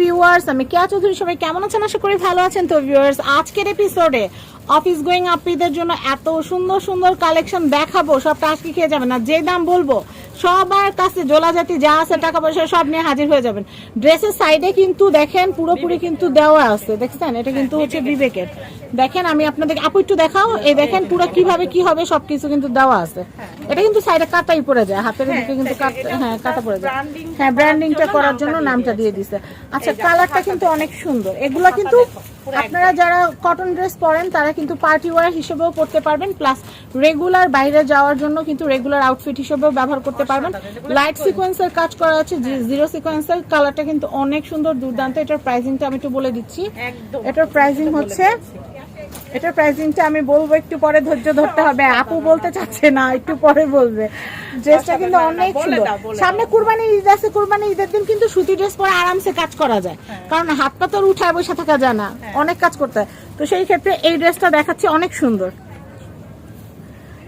Viewers আমি কেয়া চৌধুরী, সবাই কেমন আছেন? আশা করি ভালো আছেন। তো ভিউয়ার্স আজকের এপিসোডে অফিস গোয়িং আপিদের জন্য এত সুন্দর সুন্দর কালেকশন দেখাবো। সবটা আজকে খেয়ে যাবে না যে দাম বলব সবার কাছে জোলা জাতি যা আছে টাকা পয়সা সব নিয়ে হাজির হয়ে যাবেন। ড্রেসের সাইডে কিন্তু দেখেন পুরোপুরি কিন্তু দেওয়া আছে। দেখছেন? এটা কিন্তু হচ্ছে বিবেকের। দেখেন আমি আপনাদের আপু একটু দেখাও। এই দেখেন পুরো কীভাবে কি হবে সবকিছু কিন্তু দেওয়া আছে। এটা কিন্তু সাইডে কাটাই পড়ে যায়। হাতের দিকে কিন্তু হ্যাঁ কাটা পড়ে যায়। হ্যাঁ ব্র্যান্ডিংটা করার জন্য নামটা দিয়ে দিছে। আচ্ছা কালারটা কিন্তু অনেক সুন্দর। এগুলো কিন্তু আপনারা যারা কটন ড্রেস পরেন তারা কিন্তু পার্টি ওয়ার হিসেবেও পরতে পারবেন প্লাস রেগুলার বাইরে যাওয়ার জন্য কিন্তু রেগুলার আউটফিট হিসেবেও ব্যবহার করতে পারবেন। লাইট সিকোয়েন্সের কাজ করা আছে জিরো সিকোয়েন্সের কালারটা কিন্তু অনেক সুন্দর দুর্দান্ত। এটার প্রাইসিংটা আমি একটু বলে দিচ্ছি। এটার প্রাইসিং হচ্ছে এটার প্রাইসিংটা আমি বলব একটু পরে ধৈর্য ধরতে হবে। আপু বলতে চাচ্ছে না একটু পরে বলবে। ড্রেসটা কিন্তু অনেক সুন্দর। সামনে কুরবানি ঈদ আছে কুরবানি ঈদের দিন কিন্তু সুতি ড্রেস পরে আরামসে কাজ করা যায়। কারণ হাত পা তো উঠায় বসে থাকা যায় না। অনেক কাজ করতে হয়। তো সেই ক্ষেত্রে এই ড্রেসটা দেখাচ্ছি অনেক সুন্দর।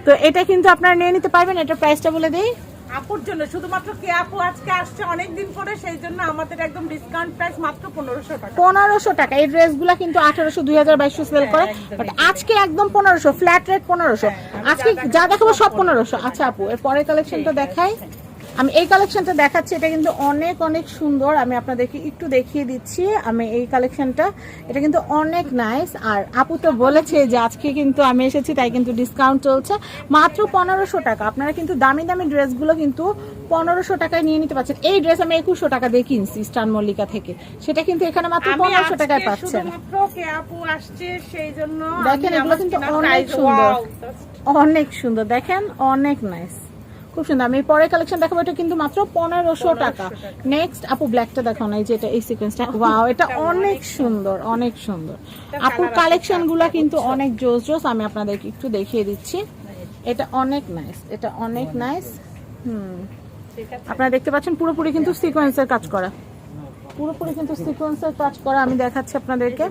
তো এটা কিন্তু আপনারা নিয়ে নিতে পারবেন এটা প্রাইসটা বলে দেই। আপুর জন্য শুধুমাত্র কে আপু আজকে আসছে অনেক দিন পরে সেই জন্য আমাদের একদম ডিসকাউন্ট প্রাইস মাত্র পনেরোশো টাকা। পনেরোশো টাকা। এই ড্রেসগুলো কিন্তু আঠারোশো দুই হাজার বাইশশো সেল করে বাট আজকে একদম পনেরোশো ফ্ল্যাট রেট পনেরোশো। আজকে যা দেখাবো সব পনেরোশো। আচ্ছা আপু এর পরের কালেকশনটা দেখাই। আমি এই কালেকশনটা দেখাচ্ছি এটা কিন্তু অনেক অনেক সুন্দর। আমি আপনাদেরকে একটু দেখিয়ে দিচ্ছি আমি এই কালেকশনটা এটা কিন্তু অনেক নাইস আর আপু তো বলেছে যে আজকে কিন্তু আমি এসেছি তাই কিন্তু ডিসকাউন্ট চলছে। মাত্র পনেরোশো টাকা। আপনারা কিন্তু দামি দামি ড্রেসগুলো কিন্তু পনেরোশো টাকায় নিয়ে নিতে পারছেন। এই ড্রেস আমি একুশশো টাকা দিয়ে কিনছি স্টান মল্লিকা থেকে। সেটা কিন্তু এখানে মাত্র পনেরোশো টাকায় পাচ্ছেন। শুধুমাত্র আপু আসছে সেই জন্য দেখেন, এগুলো কিন্তু অনেক সুন্দর। অনেক সুন্দর। দেখেন অনেক নাইস খুব সুন্দর। আমি পরের কালেকশন দেখাবো এটা কিন্তু মাত্র পনেরোশো টাকা। নেক্সট আপু ব্ল্যাকটা দেখাও না এই যে এটা এই সিকোয়েন্সটা ওয়াও এটা অনেক সুন্দর। অনেক সুন্দর। আপুর কালেকশনগুলা কিন্তু অনেক জোস জোস আমি আপনাদেরকে একটু দেখিয়ে দিচ্ছি। এটা অনেক নাইস এটা অনেক নাইস হুম। আপনারা দেখতে পাচ্ছেন পুরোপুরি কিন্তু সিকোয়েন্সের কাজ করা। পুরোপুরি কিন্তু সিকোয়েন্সের কাজ করা আমি দেখাচ্ছি আপনাদেরকে।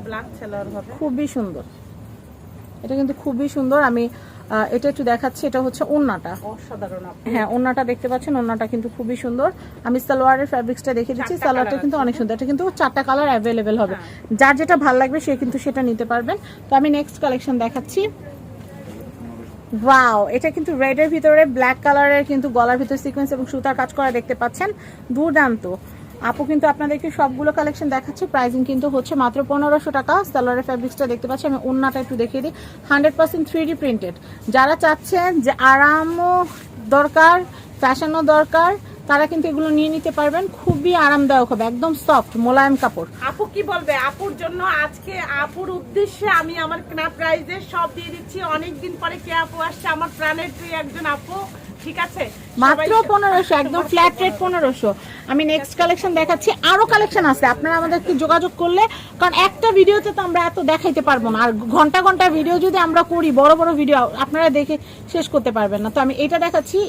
খুবই সুন্দর। এটা কিন্তু খুবই সুন্দর আমি এটা একটু দেখাচ্ছি এটা হচ্ছে ওন্নাটা। অসাধারণ হ্যাঁ ওন্নাটা দেখতে পাচ্ছেন ওন্নাটা কিন্তু খুবই সুন্দর। আমি সালোয়ারের ফ্যাব্রিক্সটা দেখে দিচ্ছি সালোয়ারটা কিন্তু অনেক সুন্দর এটা কিন্তু চারটা কালার অ্যাভেলেবেল হবে। হ্যাঁ। যার যেটা ভালো লাগবে সে কিন্তু সেটা নিতে পারবেন। তো আমি নেক্সট কালেকশন দেখাচ্ছি। ওয়াও এটা কিন্তু রেডের ভিতরে ব্ল্যাক কালারের কিন্তু গলার ভিতরে সিকোয়েন্স এবং সুতার কাজ করা দেখতে পাচ্ছেন। দুর্দান্ত। আপু কিন্তু আপনাদেরকে সবগুলো কালেকশন দেখাচ্ছে। প্রাইসিং কিন্তু হচ্ছে মাত্র পনেরোশো টাকা। সালোয়ারের ফ্যাব্রিক্সটা দেখতে পাচ্ছি। আমি ওন্নাটা একটু দেখিয়ে দিই। হান্ড্রেড পার্সেন্ট থ্রি প্রিন্টেড যারা চাচ্ছেন যে আরামও দরকার ফ্যাশনও দরকার, তারা কিন্তু এগুলো নিয়ে নিতে পারবেন। খুবই আরামদায়ক হবে। একদম সফট মোলায়েম কাপড়। আপু কি বলবে? আপুর জন্য আজকে আপুর উদ্দেশ্যে আমি আমার কেনা প্রাইজে সব দিয়ে দিচ্ছি। অনেক দিন পরে কে আপু আসছে? আমার প্রাণের তুই একজন আপু। ঠিক আছে? মাত্র পনেরোশো একদম ফ্ল্যাট রেট পনেরোশো। আমি নেক্সট কালেকশন দেখাচ্ছি। আরও কালেকশন আছে আপনারা আমাদেরকে যোগাযোগ করলে কারণ একটা ভিডিওতে তো আমরা এত দেখাইতে পারব না। আর ঘণ্টা ঘণ্টা ভিডিও যদি আমরা করি বড় বড় ভিডিও আপনারা দেখে শেষ করতে পারবেন না। তো আমি এটা দেখাচ্ছি।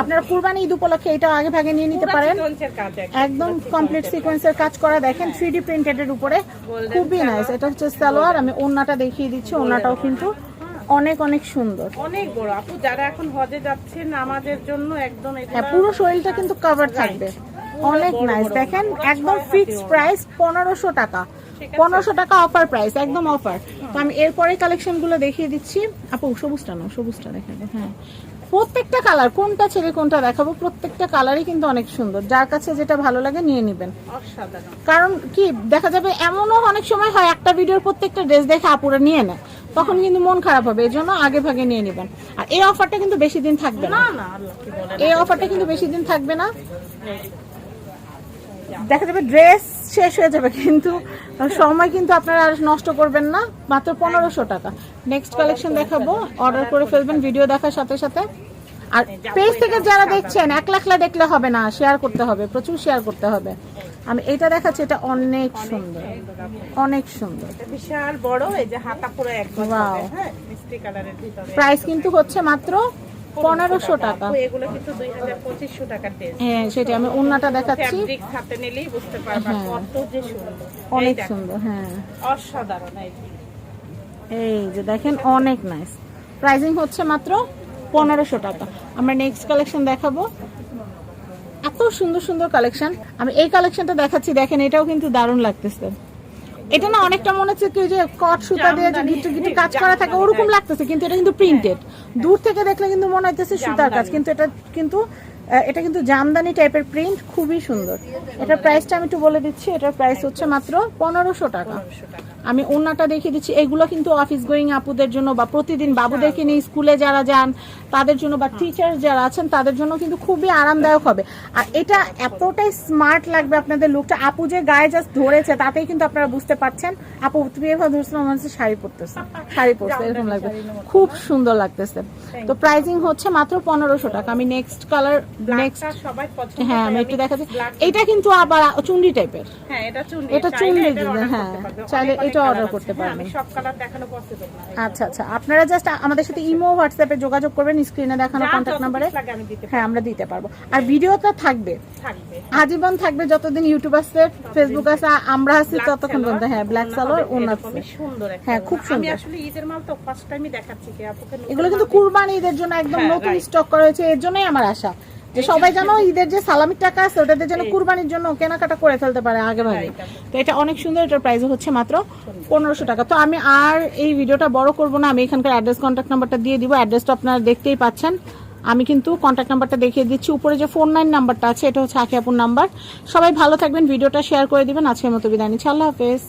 আপনারা কুরবানি ঈদ উপলক্ষে এটা আগে ভাগে নিয়ে নিতে পারেন। একদম। কমপ্লিট সিকোয়েন্সের কাজ। করা। দেখেন থ্রি ডি প্রিন্টেড উপরে। খুবই নাইস এটা হচ্ছে সালোয়ার। আমি ওন্নাটা দেখিয়ে দিচ্ছি ওন্নাটাও কিন্তু অনেক অনেক সুন্দর। অনেক বড়। আপু যারা এখন হজে যাচ্ছে নামাজের জন্য একদম হ্যাঁ পুরো শরীরটা কিন্তু কভার থাকবে। অনেক নাইস দেখেন একদম ফিক্সড প্রাইস পনেরোশো টাকা। পনেরোশো টাকা অফার প্রাইস একদম অফার তো আমি এরপরে কালেকশনগুলো দেখিয়ে দিচ্ছি। আপু সবুজটা না সবুজটা দেখাবো হ্যাঁ। প্রত্যেকটা কালার কোনটা ছেড়ে কোনটা দেখাবো প্রত্যেকটা কালারই কিন্তু অনেক সুন্দর। যার কাছে যেটা ভালো লাগে নিয়ে নেবেন। কারণ কি দেখা যাবে এমনও অনেক সময় হয় একটা ভিডিওর প্রত্যেকটা ড্রেস দেখে আপুরা নিয়ে নেয়। তখন কিন্তু মন খারাপ হবে এই জন্য আগে ভাগে নিয়ে নেবেন। আর এই অফারটা কিন্তু বেশি দিন থাকবে না। না না আল্লাহ কি বলে এই অফারটা কিন্তু বেশি দিন থাকবে না। দেখা যাবে ড্রেস শেষ হয়ে যাবে কিন্তু সময় কিন্তু আপনারা আর নষ্ট করবেন না মাত্র পনেরোশো টাকা। নেক্সট কালেকশন দেখাবো অর্ডার করে ফেলবেন ভিডিও দেখার সাথে সাথে। আর পেজ থেকে যারা দেখছেন এক লাখলা দেখলে হবে না শেয়ার করতে হবে প্রচুর শেয়ার করতে হবে। আমি এটা দেখাচ্ছি এটা অনেক সুন্দর। অনেক সুন্দর। বিশাল বড় এই যে হাতা পুরো একদম. হ্যাঁ মিষ্টি কালারের ভিতরে। প্রাইস কিন্তু হচ্ছে মাত্র পনেরোশো টাকা। এগুলো কিন্তু দুই হাজার পঁচিশশো টাকার ড্রেস হ্যাঁ সেটা আমি উন্নাটা দেখাচ্ছি। হাতে নিলেই বুঝতে পারবা হ্যাঁ। কত যে সুন্দর। অনেক সুন্দর হ্যাঁ। অসাধারণ। এই যে। দেখেন অনেক নাইস প্রাইসিং হচ্ছে মাত্র পনেরোশো টাকা। আমরা নেক্সট কালেকশন দেখাবো। এত সুন্দর সুন্দর কালেকশন আমি এই কালেকশনটা দেখাচ্ছি দেখেন এটাও কিন্তু দারুণ লাগতেছে। এটা না অনেকটা মনে হচ্ছে কি যে কট সুতা দিয়ে যে গিটু গিটু কাজ করা থাকে ওরকম লাগতেছে কিন্তু এটা কিন্তু প্রিন্টেড দূর থেকে দেখলে কিন্তু মনে হইতেছে সুতার কাজ কিন্তু এটা কিন্তু এটা কিন্তু জামদানি টাইপের প্রিন্ট খুবই সুন্দর। এটার প্রাইসটা আমি একটু বলে দিচ্ছি, এটার প্রাইস হচ্ছে মাত্র পনেরোশো টাকা। আমি ওনাটা দেখিয়ে দিচ্ছি, এগুলো কিন্তু অফিস গোয়িং আপুদের জন্য বা প্রতিদিন বাবুদেরকে নিয়ে স্কুলে যারা যান, তাদের জন্য বা টিচার যারা আছেন, তাদের জন্য কিন্তু খুবই আরামদায়ক হবে। আর এটা এতটাই স্মার্ট লাগবে আপনাদের লুকটা আপু যে গায়ে জাস্ট ধরেছে, তাতেই কিন্তু আপনারা বুঝতে পারছেন। আপু, তুমি এভাবে ধরছিল হচ্ছে শাড়ি পরতেছে। শাড়ি পরছে এরকম লাগবে। খুব সুন্দর লাগতেছে। তো প্রাইজিং হচ্ছে মাত্র পনেরোশো টাকা। আমি নেক্সট কালার নেক্সট ব্ল্যাকটা সবাই পছন্দ হ্যাঁ আমি একটু দেখাচ্ছি। এটা কিন্তু আবার চুন্ডি টাইপের হ্যাঁ এটা চুন্ডি। এটা চুন্ডি এটা দিবে, order হ্যাঁ, চাইলে অনেক অনেক এটা colour করতে হ্যাঁ, আমি সব কালার দেখানো পসিবল আচ্ছা আচ্ছা। আপনারা জাস্ট আমাদের সাথে ইমো হোয়াটসঅ্যাপে যোগাযোগ করবেন স্ক্রিনে দেখানো নাম্বারে হ্যাঁ আমরা দিতে পারব। আর ভিডিওটা থাকবে। থাকবে। আজীবন থাকবে যতদিন ইউটিউব আছে ফেসবুক আছে আমরা আছি ততক্ষণ পর্যন্ত। হ্যাঁ ব্ল্যাক সালোয়ার সুন্দর হ্যাঁ, খুব সুন্দর। আমি আসলে ঈদের মাল তো ফার্স্ট টাইমই দেখাচ্ছি কি আপুকে এগুলো কিন্তু কুরবানি ঈদের জন্য একদম হ্যাঁ, নতুন স্টক করা হয়েছে এর জন্যই আমার আশা। যে সবাই জানো ঈদের যে সালামির টাকা আছে ওটাতে যেন কুরবানির জন্য কেনাকাটা করে ফেলতে পারে আগে ভাগে। তো এটা অনেক সুন্দর এটার প্রাইস হচ্ছে মাত্র পনেরোশো টাকা। তো আমি আর এই ভিডিওটা বড় করব না আমি এখানকার অ্যাড্রেস কন্ট্যাক্ট নাম্বারটা দিয়ে দিব। অ্যাড্রেসটা আপনারা দেখতেই পাচ্ছেন। আমি কিন্তু কন্ট্যাক্ট নাম্বারটা দেখিয়ে দিচ্ছি। উপরে যে ফোন নাইন নাম্বারটা আছে এটা হচ্ছে আখিয়াপুর নাম্বার সবাই ভালো থাকবেন ভিডিওটা শেয়ার করে দিবেন। আজকের মতো বিদায় নিচ্ছি। আল্লাহ হাফেজ।